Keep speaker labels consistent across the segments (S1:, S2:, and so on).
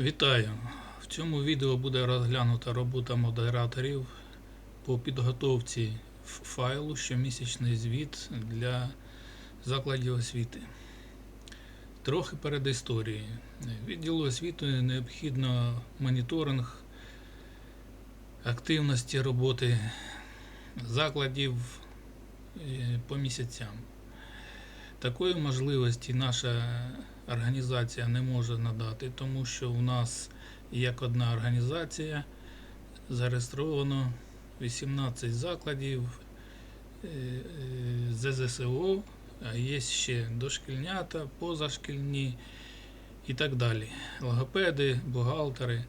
S1: Вітаю! В цьому відео буде розглянута робота модераторів по підготовці файлу щомісячний звіт для закладів освіти. Трохи перед історією. Відділу освіти необхідно моніторинг активності роботи закладів е, по місяцям. Такої можливості наша організація не може надати, тому що у нас як одна організація зареєстровано 18 закладів е, е, ЗЗСО, а є ще дошкільнята, позашкільні і так далі. Логопеди, бухгалтери.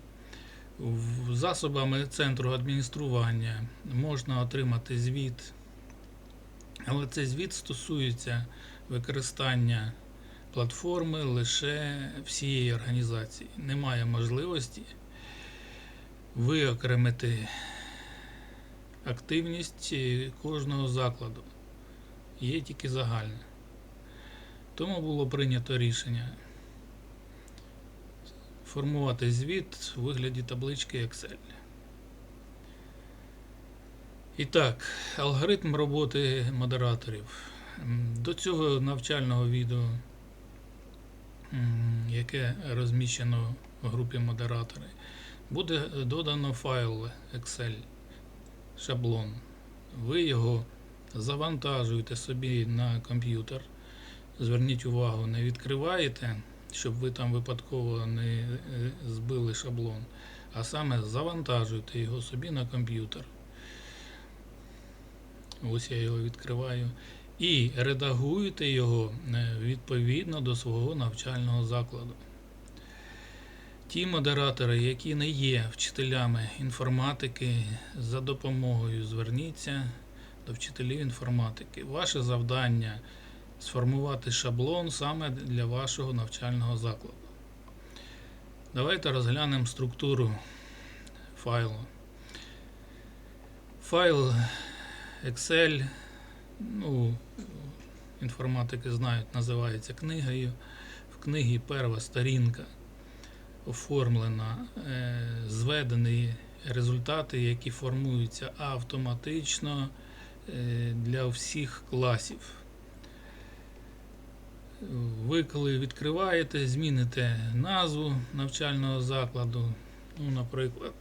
S1: Засобами центру адміністрування можна отримати звіт, але цей звіт стосується використання платформи лише всієї організації. Немає можливості виокремити активність е, кожного закладу. Є тільки загальне. Тому було прийнято рішення формувати звіт у вигляді таблички Excel. І так, алгоритм роботи модераторів. До цього навчального відео, яке розміщено в групі модератори, буде додано файл Excel, шаблон. Ви його завантажуєте собі на комп'ютер. Зверніть увагу, не відкриваєте, щоб ви там випадково не е, збили шаблон, а саме завантажуєте його собі на комп'ютер. Ось я його відкриваю. І редагуєте його е, відповідно до свого навчального закладу. Ті модератори, які не є вчителями інформатики, за допомогою зверніться до вчителів інформатики. Ваше завдання сформувати шаблон саме для вашого навчального закладу. Давайте розглянемо структуру файлу. Файл Excel, ну, інформатики знають, називається книгою. В книгі перша сторінка оформлена, е, зведені результати, які формуються автоматично е, для всіх класів. Ви коли відкриваєте, зміните назву навчального закладу, ну, наприклад.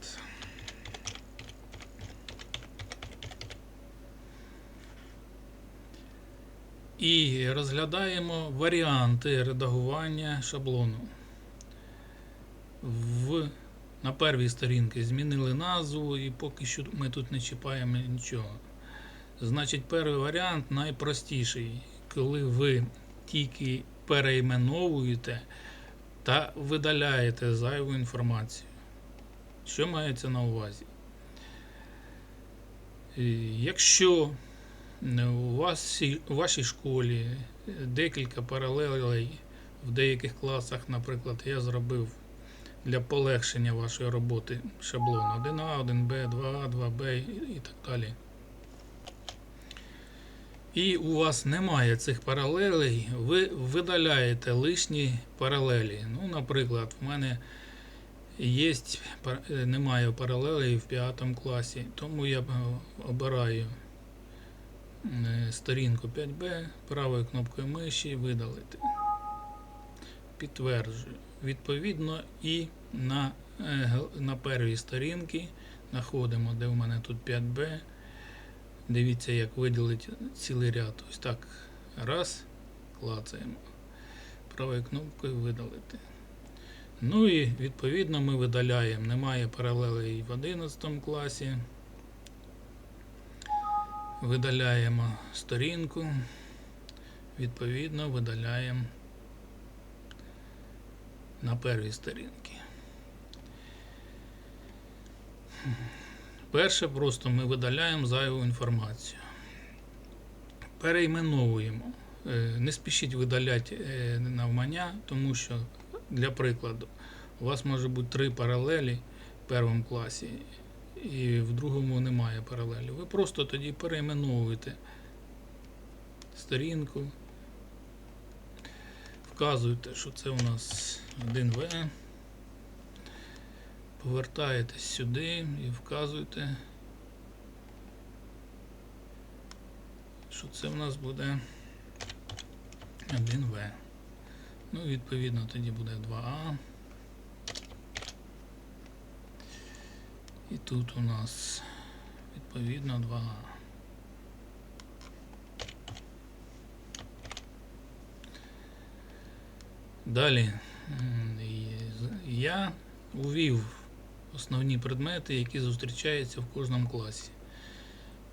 S1: І розглядаємо варіанти редагування шаблону. В, на первій сторінці змінили назву і поки що ми тут не чіпаємо нічого. Значить, перший варіант найпростіший, коли ви тільки перейменовуєте та видаляєте зайву інформацію. Що мається на увазі? Е, Якщо у вас у вашій школі декілька паралелей в деяких класах, наприклад, я зробив для полегшення вашої роботи шаблон 1А, 1Б, 2А, 2Б і так далі. І у вас немає цих паралелей, ви видаляєте лишні паралелі. Ну, наприклад, в мене є, немає паралелей в 5 класі, тому я е, обираю е, сторінку 5Б, правою кнопкою миші видалити. Підтверджую. Відповідно, і на, е, на первій сторінці знаходимо, де в мене тут 5Б. Дивіться, як виділити цілий ряд. Ось так. Раз. Клацаємо. Правою кнопкою видалити. Ну і відповідно ми видаляємо. Немає паралелей в 11 класі. Видаляємо сторінку. Відповідно, видаляємо на первій сторінці. Перше, просто ми видаляємо зайву інформацію. Перейменовуємо. Е, Не спішіть видаляти е, навмання, тому що, для прикладу, у вас може бути три паралелі в першому класі, і в другому немає паралелі. Ви просто тоді перейменовуєте сторінку, вказуєте, що це у нас 1В. Повертаєтесь сюди і вказуєте, що це в нас буде 1В. Ну, відповідно, тоді буде 2А. І тут у нас відповідно 2А. Далі я увів основні предмети, які зустрічаються в кожному класі.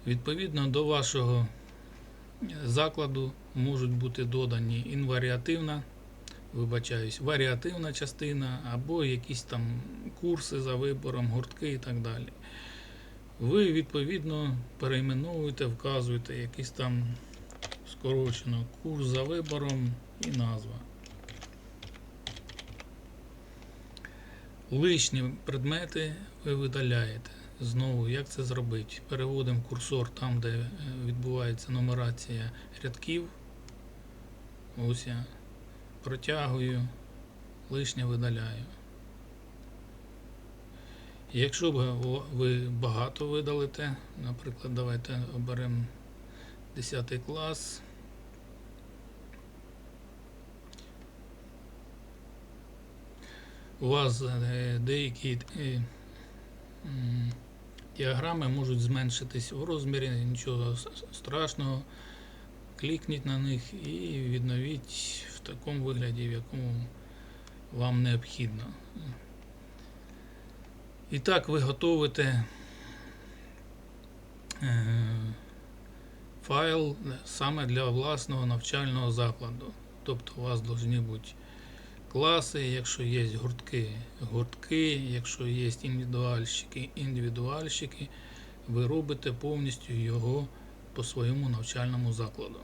S1: Відповідно до вашого закладу можуть бути додані інваріативна, вибачаюсь, варіативна частина або якісь там курси за вибором, гуртки і так далі. Ви відповідно перейменовуєте, вказуєте якийсь там скорочено курс за вибором і назва. Лишні предмети ви видаляєте. Знову, як це зробити? Переводимо курсор там, де е, відбувається нумерація рядків. Ось я протягую, лишнє видаляю. Якщо ви багато видалите, наприклад, давайте оберемо 10 клас. У вас е, деякі е, діаграми можуть зменшитись у розмірі, нічого страшного. Клікніть на них і відновіть в такому вигляді, в якому вам необхідно. І так ви готуєте е, файл саме для власного навчального закладу. Тобто у вас повинні бути класи, якщо є гуртки, гуртки, якщо є індивідуальщики, індивідуальщики, ви робите повністю його по своєму навчальному закладу.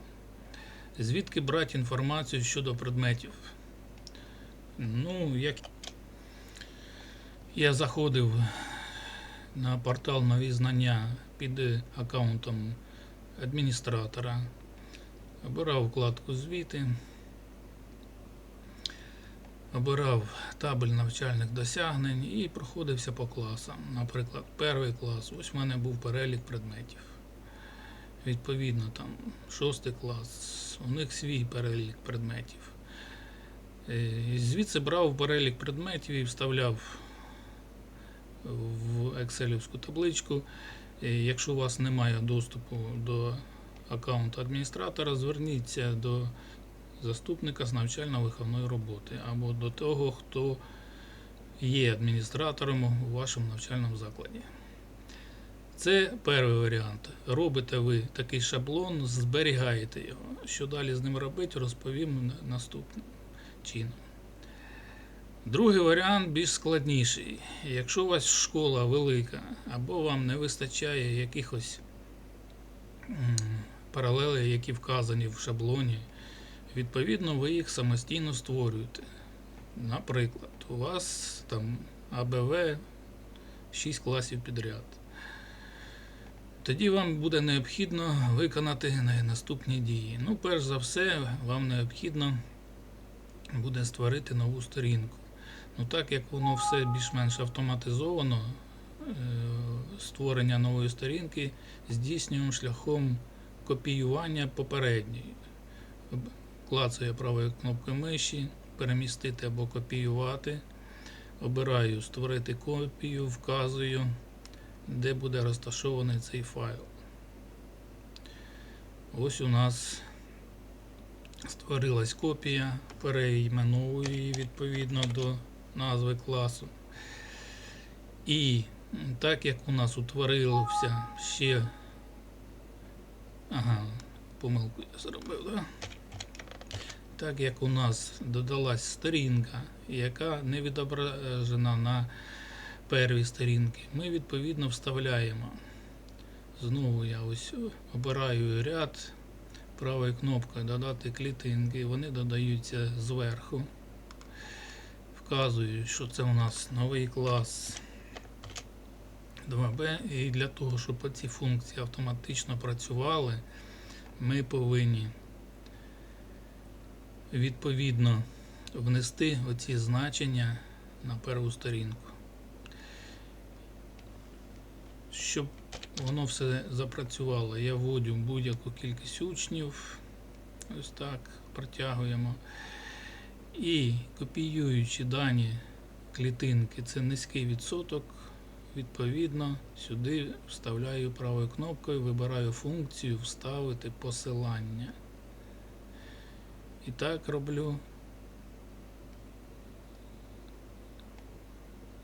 S1: Звідки брати інформацію щодо предметів? Ну, як я заходив на портал Нові знання під аккаунтом адміністратора, обирав вкладку звіти, обирав табель навчальних досягнень і проходився по класам. Наприклад, перший клас, ось в мене був перелік предметів. Відповідно, там шостий клас, у них свій перелік предметів. Е, Звідси брав перелік предметів і вставляв в екселівську табличку. Е, Якщо у вас немає доступу до аккаунту адміністратора, зверніться до заступника з навчально-виховної роботи або до того, хто є адміністратором у вашому навчальному закладі. Це перший варіант. Робите ви такий шаблон, зберігаєте його. Що далі з ним робити, розповім наступним чином. Другий варіант більш складніший. Якщо у вас школа велика, або вам не вистачає якихось паралелей, які вказані в шаблоні, відповідно ви їх самостійно створюєте. Наприклад, у вас там АБВ 6 класів підряд. Тоді вам буде необхідно виконати наступні дії. Ну, перш за все, вам необхідно буде створити нову сторінку. Ну, так як воно все більш-менш автоматизовано, е, створення нової сторінки здійснюємо шляхом копіювання попередньої. Клацаю правою кнопкою миші, перемістити або копіювати. Обираю створити копію, вказую, де буде розташований цей файл. Ось у нас створилась копія, переіменовую її відповідно до назви класу. І так як у нас утворився ще. Ага, помилку я зробив, да? Так як у нас додалась сторінка, яка не відображена на первій сторінці, ми відповідно вставляємо. Знову я ось обираю ряд правою кнопкою додати клітинки, вони додаються зверху. Вказую, що це у нас новий клас 2B. І для того, щоб ці функції автоматично працювали, ми повинні відповідно внести оці значення на перву сторінку. Щоб воно все запрацювало, я вводю будь-яку кількість учнів. Ось так протягуємо. І копіюючи дані клітинки, це низький відсоток. Відповідно, сюди вставляю правою кнопкою, вибираю функцію Вставити посилання. І так роблю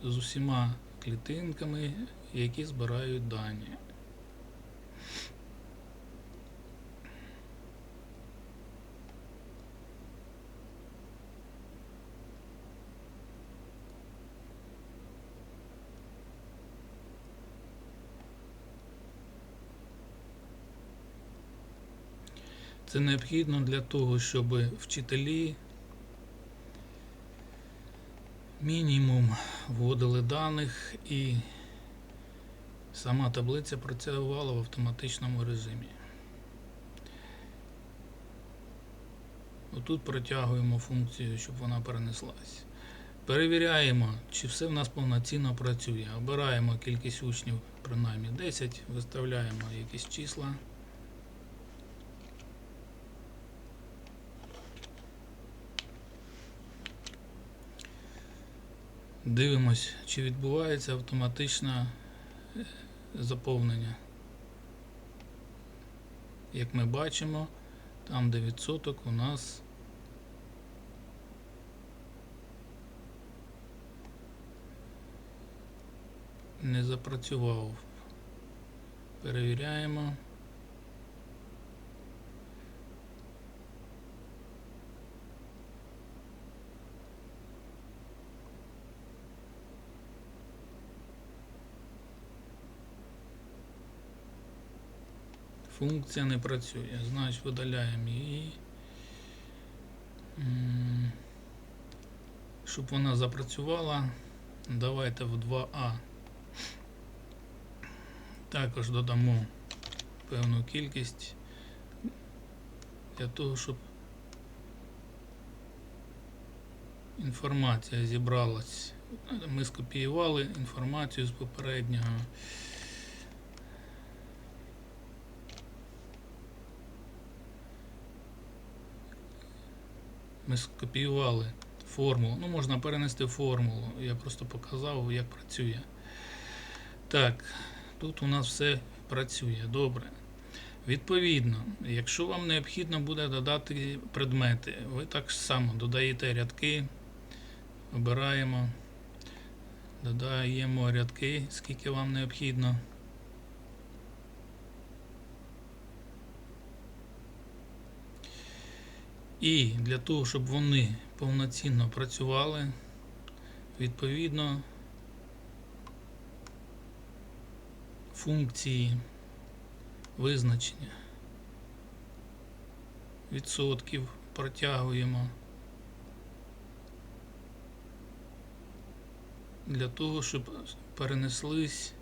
S1: з усіма клітинками, які збирають дані. Це необхідно для того, щоб вчителі мінімум вводили даних і сама таблиця працювала в автоматичному режимі. Отут протягуємо функцію, щоб вона перенеслась. Перевіряємо, чи все в нас повноцінно працює. Обираємо кількість учнів, принаймні 10, виставляємо якісь числа. Дивимось, чи відбувається автоматичне е, заповнення. Як ми бачимо, там де відсоток у нас не запрацював. Перевіряємо. Функція не працює, значить видаляємо її. Щоб вона запрацювала, давайте в 2А. Також додамо певну кількість для того, щоб інформація зібралась. Ми скопіювали інформацію з попереднього. Ми скопіювали формулу. Ну, можна перенести формулу. Я просто показав, як працює. Так, тут у нас все працює добре. Відповідно, якщо вам необхідно буде додати предмети, ви так само додаєте рядки, обираємо, додаємо рядки, скільки вам необхідно. І для того, щоб вони повноцінно працювали, відповідно функції визначення відсотків протягуємо для того, щоб перенеслись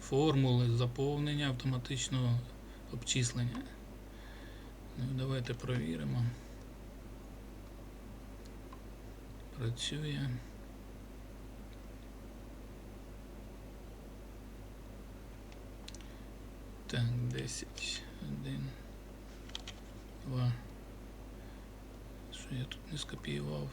S1: формули заповнення автоматичного обчислення. Ну, давайте провіримо. Працює. Так, 10, 1, 2. Що я тут не скопіював?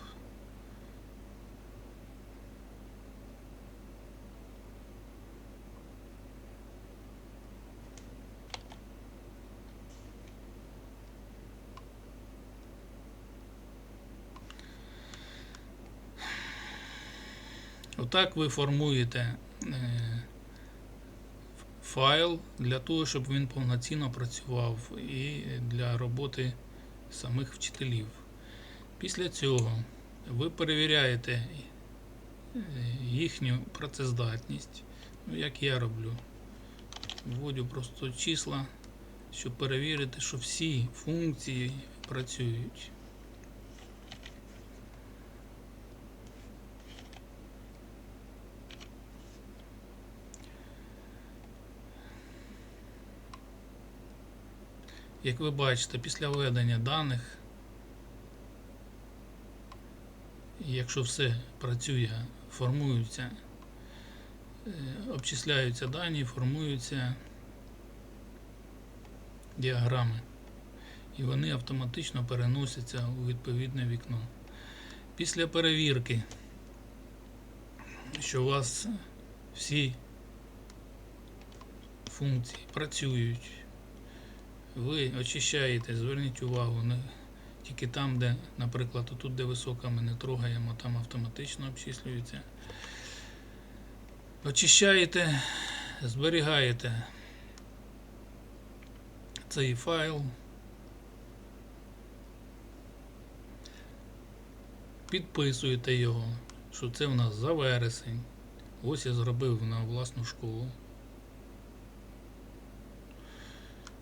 S1: Отак ви формуєте е, файл для того, щоб він повноцінно працював і для роботи самих вчителів. Після цього ви перевіряєте е, їхню працездатність, ну, як я роблю. Вводю просто числа, щоб перевірити, що всі функції працюють. Як ви бачите, після введення даних, якщо все працює, формуються е, обчисляються дані, формуються діаграми. І вони автоматично переносяться у відповідне вікно. Після перевірки, що у вас всі функції працюють, ви очищаєте, зверніть увагу, не тільки там, де, наприклад, тут, де висока, ми не трогаємо, там автоматично обчислюється. Очищаєте, зберігаєте цей файл. Підписуєте його, що це в нас за вересень. Ось я зробив на власну школу.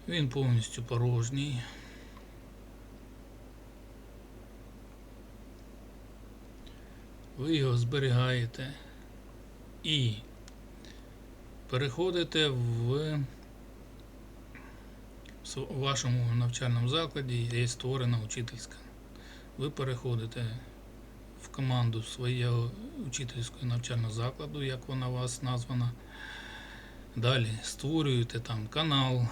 S1: Він повністю порожній. Ви його зберігаєте і переходите в вашому навчальному закладі є створена учительська. Ви переходите в команду свого учительського навчального закладу, як вона у вас названа. Далі створюєте там канал.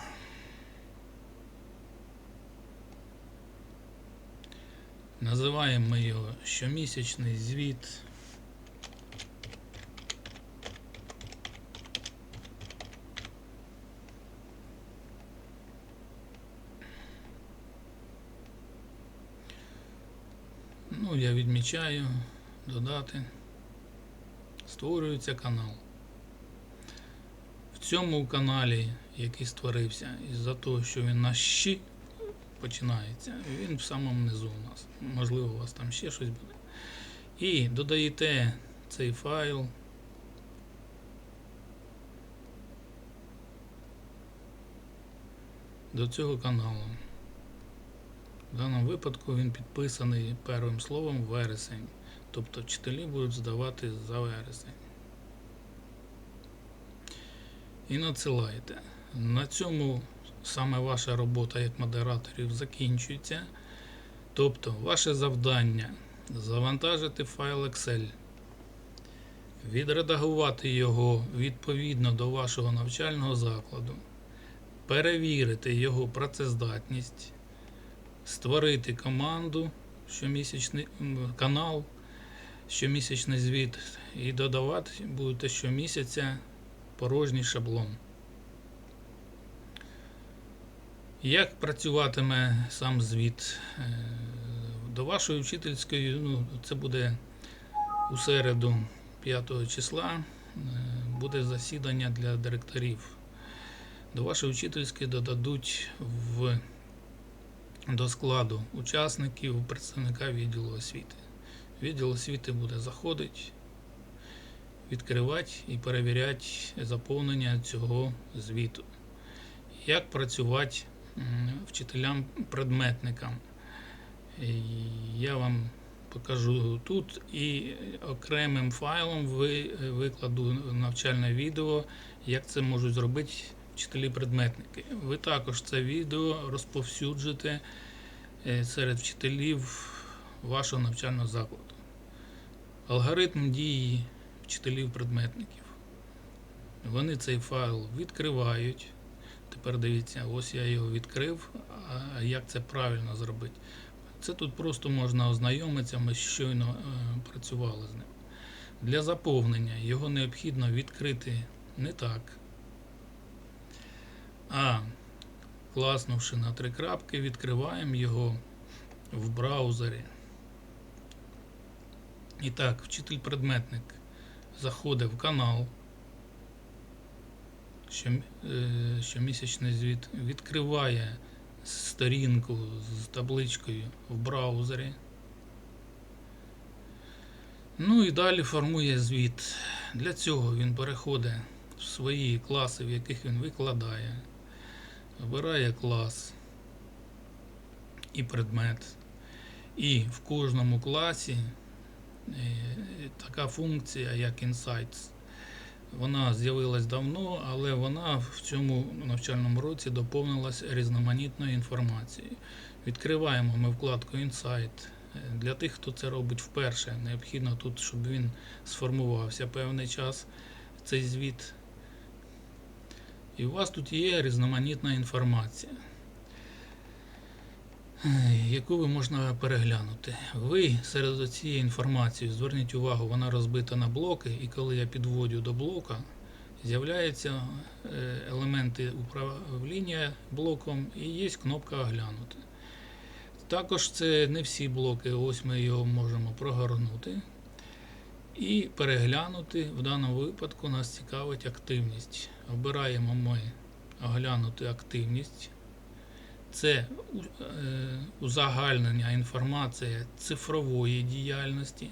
S1: Називаємо ми його щомісячний звіт. Ну, я відмічаю, додати. Створюється канал. В цьому каналі, який створився, із-за того, що він на щі починається, він в самому низу у нас. Можливо, у вас там ще щось буде. І додаєте цей файл. До цього каналу. В даному випадку він підписаний першим словом вересень. Тобто вчителі будуть здавати за вересень. І надсилаєте. На цьому саме ваша робота як модераторів закінчується. Тобто, ваше завдання завантажити файл Excel, відредагувати його відповідно до вашого навчального закладу, перевірити його працездатність, створити команду, щомісячний канал, щомісячний звіт і додавати будете щомісяця порожній шаблон. Як працюватиме сам звіт? Е, До вашої вчительської, ну, це буде у середу 5 числа, е, буде засідання для директорів. До вашої вчительської додадуть в, до складу учасників представника відділу освіти. Відділ освіти буде заходити, відкривати і перевіряти заповнення цього звіту. Як працювати вчителям-предметникам. Я вам покажу тут і окремим файлом ви, викладу навчальне відео, як це можуть зробити вчителі-предметники. Ви також це відео розповсюджите е, серед вчителів вашого навчального закладу. Алгоритм дії вчителів-предметників. Вони цей файл відкривають. Тепер дивіться, ось я його відкрив. Як це правильно зробити? Це тут просто можна ознайомитися, ми щойно е, працювали з ним. Для заповнення його необхідно відкрити не так. А класнувши на три крапки, відкриваємо його в браузері. І так, вчитель-предметник заходить в канал. Е, Щомісячний звіт відкриває сторінку з табличкою в браузері. Ну і далі формує звіт. Для цього він переходить в свої класи, в яких він викладає, обирає клас і предмет. І в кожному класі е, така функція, як Insights. Вона з'явилась давно, але вона в цьому навчальному році доповнилась різноманітною інформацією. Відкриваємо ми вкладку Insight. Для тих, хто це робить вперше, необхідно тут, щоб він сформувався певний час. цей звіт. І у вас тут є різноманітна інформація, яку ви можна переглянути. Ви серед цієї інформації, зверніть увагу, вона розбита на блоки, і коли я підводю до блока, з'являються е, елементи управління блоком і є кнопка оглянути. Також це не всі блоки, ось ми його можемо прогорнути. І переглянути. В даному випадку нас цікавить активність. Обираємо ми оглянути активність. Це е, узагальнення інформації цифрової діяльності.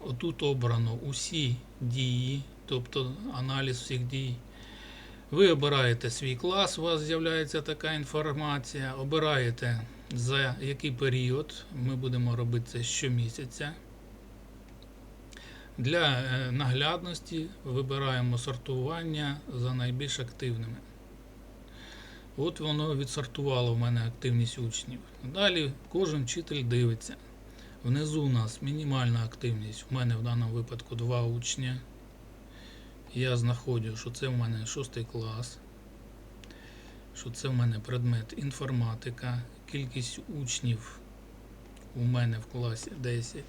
S1: Отут обрано усі дії, тобто аналіз всіх дій. Ви обираєте свій клас, у вас з'являється така інформація. Обираєте за який період. Ми будемо робити це щомісяця. Для е, наглядності вибираємо сортування за найбільш активними. От воно відсортувало в мене активність учнів. Далі кожен вчитель дивиться. Внизу у нас мінімальна активність. У мене в даному випадку два учня. Я знаходжу, що це в мене 6 клас, що це в мене предмет інформатика. Кількість учнів у мене в класі 10.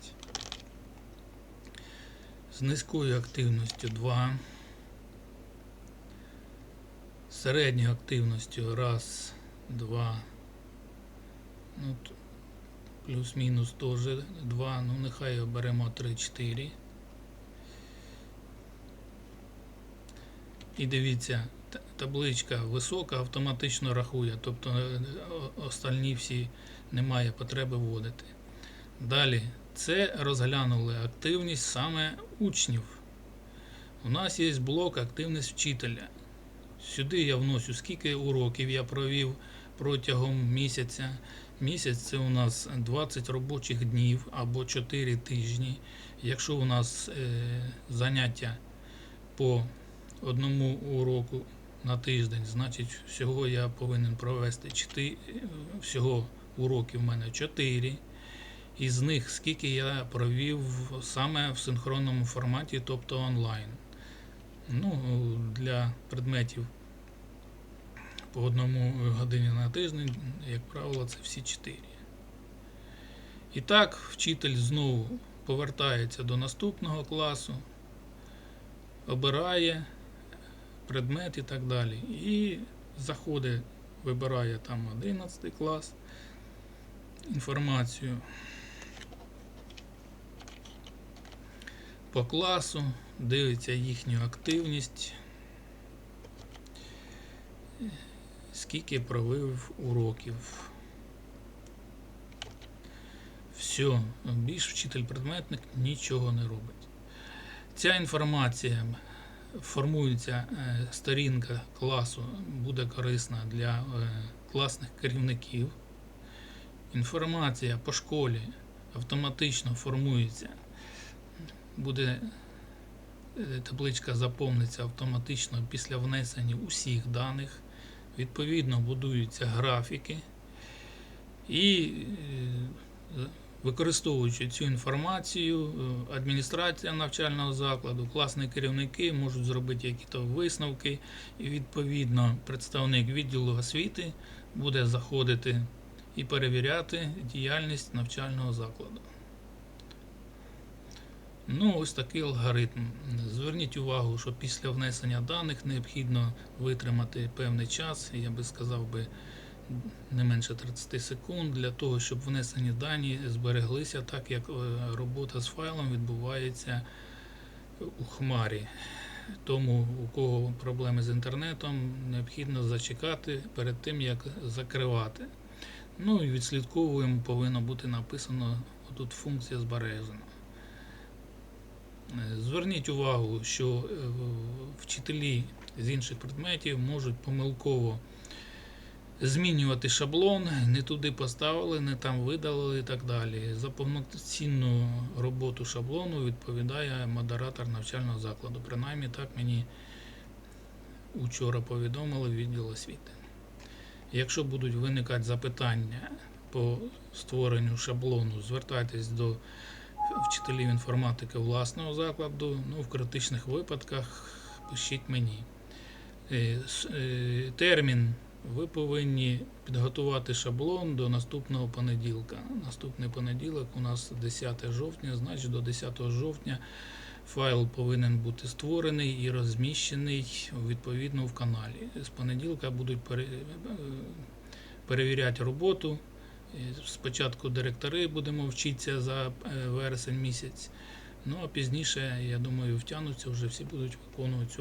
S1: З низькою активністю 2. Середньою активністю 1, 2. Ну, плюс-мінус теж 2. Ну, нехай оберемо 3, 4. І дивіться, табличка висока автоматично рахує, тобто е, остальні всі немає потреби вводити. Далі, це розглянули активність саме учнів. У нас є блок активність вчителя. Сюди я вносю, скільки уроків я провів протягом місяця. Місяць це у нас 20 робочих днів або 4 тижні. Якщо у нас е, заняття по одному уроку на тиждень, значить всього я повинен провести 4, всього уроків в мене 4. Із них скільки я провів саме в синхронному форматі, тобто онлайн. Ну, для предметів по одному годині на тиждень, як правило, це всі 4. І так, вчитель знову повертається до наступного класу, обирає предмет і так далі. І заходить, вибирає там 11 клас інформацію по класу, дивиться їхню активність, скільки провів уроків. Все, більш вчитель-предметник нічого не робить. Ця інформація формується е, сторінка класу, буде корисна для е, класних керівників. Інформація по школі автоматично формується. Буде табличка заповниться автоматично після внесення усіх даних. Відповідно, будуються графіки. І е, використовуючи цю інформацію, е, адміністрація навчального закладу, класні керівники можуть зробити якісь висновки, і відповідно представник відділу освіти буде заходити і перевіряти діяльність навчального закладу. Ну, ось такий алгоритм. Зверніть увагу, що після внесення даних необхідно витримати певний час, я би сказав би не менше 30 секунд, для того, щоб внесені дані збереглися так, як е, робота з файлом відбувається у хмарі. Тому у кого проблеми з інтернетом, необхідно зачекати перед тим, як закривати. Ну і відслідковуємо, повинно бути написано тут функція збережена. Е, Зверніть увагу, що е, вчителі з інших предметів можуть помилково змінювати шаблон, не туди поставили, не там видалили і так далі. За повноцінну роботу шаблону відповідає модератор навчального закладу. Принаймні так мені учора повідомили відділ освіти. Якщо будуть виникати запитання по створенню шаблону, звертайтесь до вчителів інформатики власного закладу. Ну, в критичних випадках пишіть мені. Е, е, Термін. Ви повинні підготувати шаблон до наступного понеділка. Наступний понеділок у нас 10 жовтня, значить до 10 жовтня файл повинен бути створений і розміщений відповідно в каналі. З понеділка будуть е, перевіряти роботу. Спочатку директори будемо вчитися за е, вересень місяць. Ну а пізніше, я думаю, втягнуться вже всі будуть виконувати цю